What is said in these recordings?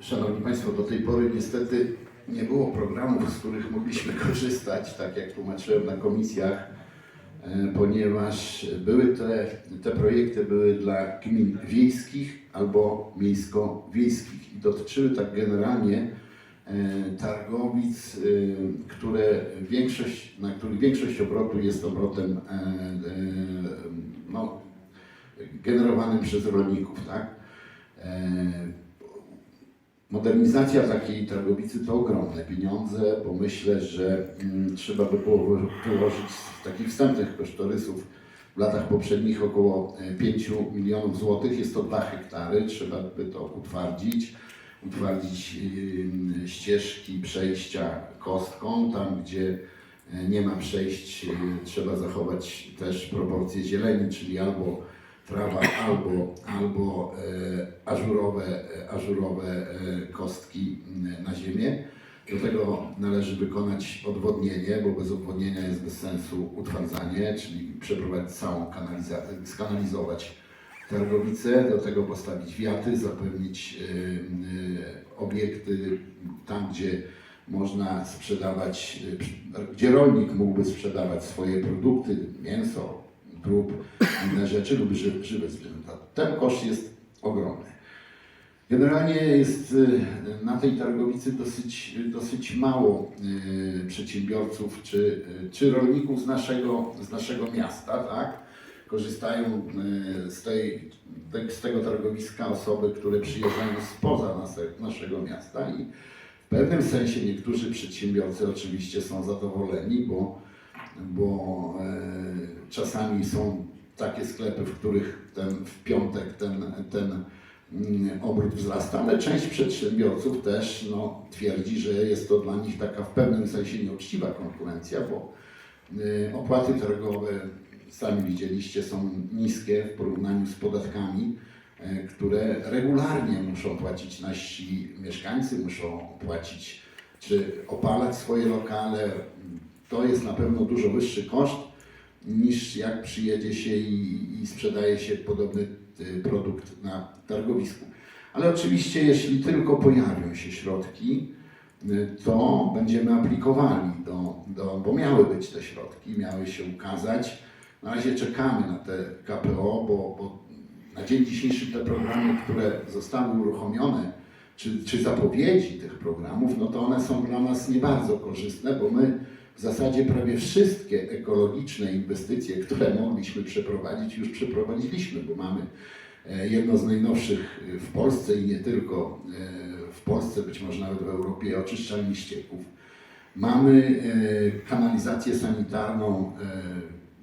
Szanowni Państwo, do tej pory niestety nie było programów, z których mogliśmy korzystać, tak jak tłumaczyłem na komisjach, e, ponieważ były te, te projekty były dla gmin wiejskich albo miejsko-wiejskich i dotyczyły tak generalnie e, targowic, e, które większość, na których większość obrotu jest obrotem no, generowanym przez rolników, tak? E, Modernizacja takiej targowicy to ogromne pieniądze, bo myślę, że mm, trzeba by było wyłożyć z takich wstępnych kosztorysów w latach poprzednich około e, 5 milionów złotych. Jest to 2 hektary, trzeba by to utwardzić, utwardzić ścieżki przejścia kostką, tam gdzie e, nie ma przejść, e, trzeba zachować też proporcje zieleni, czyli albo albo, albo e, ażurowe, e, ażurowe e, kostki na ziemię. Do tego należy wykonać odwodnienie, bo bez odwodnienia jest bez sensu utwardzanie, czyli przeprowadzić całą kanalizację, skanalizować targowicę, do tego postawić wiaty, zapewnić obiekty tam, gdzie można sprzedawać, gdzie rolnik mógłby sprzedawać swoje produkty, mięso, drób, inne rzeczy lub ży, żywe zwierzęta. Ten koszt jest ogromny. Generalnie jest y, na tej targowicy dosyć, dosyć mało y, przedsiębiorców czy, y, czy rolników z naszego, z naszego miasta, tak? Korzystają z, tej, te- z tego targowiska osoby, które przyjeżdżają spoza nase- naszego miasta i w pewnym sensie niektórzy przedsiębiorcy oczywiście są zadowoleni, bo, bo czasami są takie sklepy, w których ten, w piątek ten, ten mm, obrót wzrasta, ale część przedsiębiorców też no, twierdzi, że jest to dla nich taka w pewnym sensie nieuczciwa konkurencja, bo y, opłaty targowe, sami widzieliście, są niskie w porównaniu z podatkami, e, które regularnie muszą płacić nasi mieszkańcy, muszą płacić czy opalać swoje lokale. To jest na pewno dużo wyższy koszt niż jak przyjedzie się i, i sprzedaje się podobny y, produkt na targowisku. Ale oczywiście, jeśli tylko pojawią się środki, y, to będziemy aplikowali, do, do, bo miały być te środki, miały się ukazać. Na razie czekamy na te KPO, bo, bo na dzień dzisiejszy te programy, które zostały uruchomione, czy, czy zapowiedzi tych programów, no to one są dla nas nie bardzo korzystne, bo my w zasadzie prawie wszystkie ekologiczne inwestycje, które mogliśmy przeprowadzić, już przeprowadziliśmy, bo mamy e, jedno z najnowszych e, w Polsce i nie tylko e, w Polsce, być może nawet w Europie, oczyszczalni ścieków. Mamy kanalizację sanitarną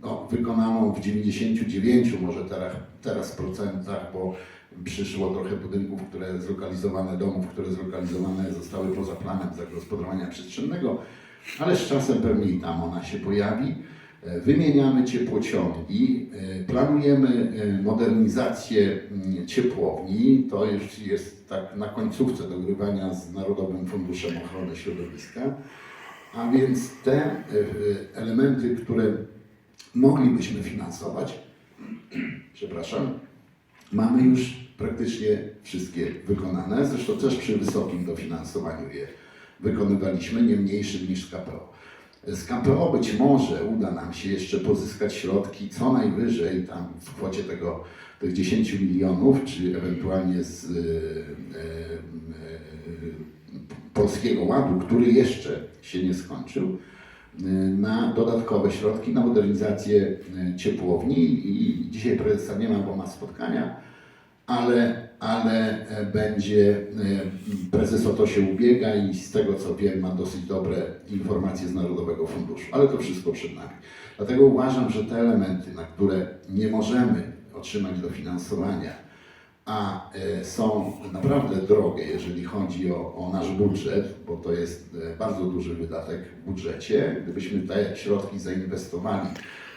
no, wykonaną w 99 może teraz, teraz procentach, bo przyszło trochę budynków, które zlokalizowane, domów, które zlokalizowane zostały poza planem zagospodarowania przestrzennego, ale z czasem pewnie i tam ona się pojawi. E, Wymieniamy ciepłociągi, e, planujemy e, modernizację mm, ciepłowni, to już jest tak na końcówce dogrywania z Narodowym Funduszem Ochrony Środowiska. A więc te elementy, które moglibyśmy finansować, przepraszam, mamy już praktycznie wszystkie wykonane. Zresztą też przy wysokim dofinansowaniu je wykonywaliśmy, nie mniejszym niż z KPO. Z KPO być może uda nam się jeszcze pozyskać środki co najwyżej tam w kwocie tego, tych 10 milionów, czy ewentualnie z e, e, e, Polskiego Ładu, który jeszcze się nie skończył, na dodatkowe środki na modernizację e, ciepłowni i dzisiaj prezesa nie ma, bo ma spotkania, ale, ale e, będzie, e, prezes o to się ubiega i z tego co wiem ma dosyć dobre informacje z Narodowego Funduszu, ale to wszystko przed nami. Dlatego uważam, że te elementy, na które nie możemy otrzymać dofinansowania, a e, są naprawdę drogie, jeżeli chodzi o, o nasz budżet, bo to jest bardzo duży wydatek w budżecie. Gdybyśmy te środki zainwestowali,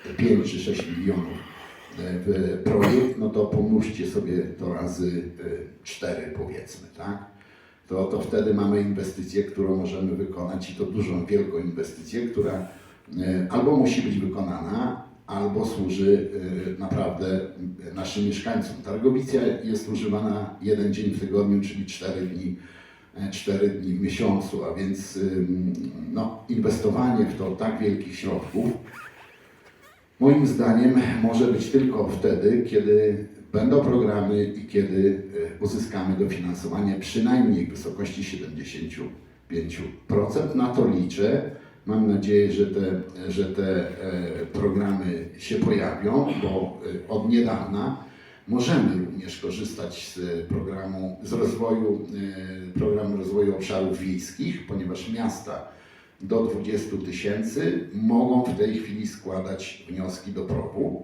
te 5 czy 6 milionów w projekt, no to pomnóżcie sobie to razy 4 powiedzmy, tak? To, to wtedy mamy inwestycję, którą możemy wykonać i to dużą, wielką inwestycję, która e, albo musi być wykonana, albo służy e, naprawdę naszym mieszkańcom. Targowica jest używana jeden dzień w tygodniu, czyli cztery dni 4 dni w miesiącu, a więc no, inwestowanie w to tak wielkich środków moim zdaniem może być tylko wtedy, kiedy będą programy i kiedy e, uzyskamy dofinansowanie przynajmniej w wysokości 75%. Na to liczę. Mam nadzieję, że te, że te e, programy się pojawią, bo e, od niedawna możemy również korzystać z programu, z rozwoju, programu rozwoju obszarów wiejskich, ponieważ miasta do 20 tysięcy mogą w tej chwili składać wnioski do PROW,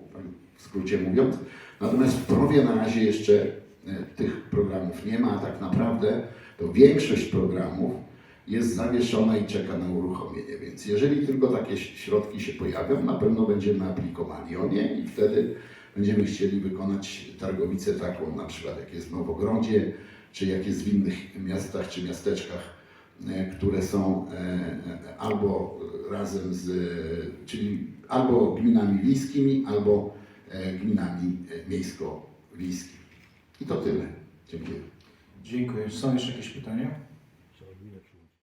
w skrócie mówiąc. Natomiast w PROWie na razie jeszcze e, tych programów nie ma, a tak naprawdę to większość programów jest zawieszona i czeka na uruchomienie. Więc jeżeli tylko takie środki się pojawią, na pewno będziemy aplikowali o nie i wtedy będziemy chcieli wykonać targowicę taką, na przykład jak jest w Nowogrodzie, czy jak jest w innych miastach czy miasteczkach, które są e, e, albo razem z, czyli albo gminami wiejskimi, albo e, gminami e, miejsko-wiejskimi. I to tyle. Dziękuję. Dziękuję. Są jeszcze jakieś pytania?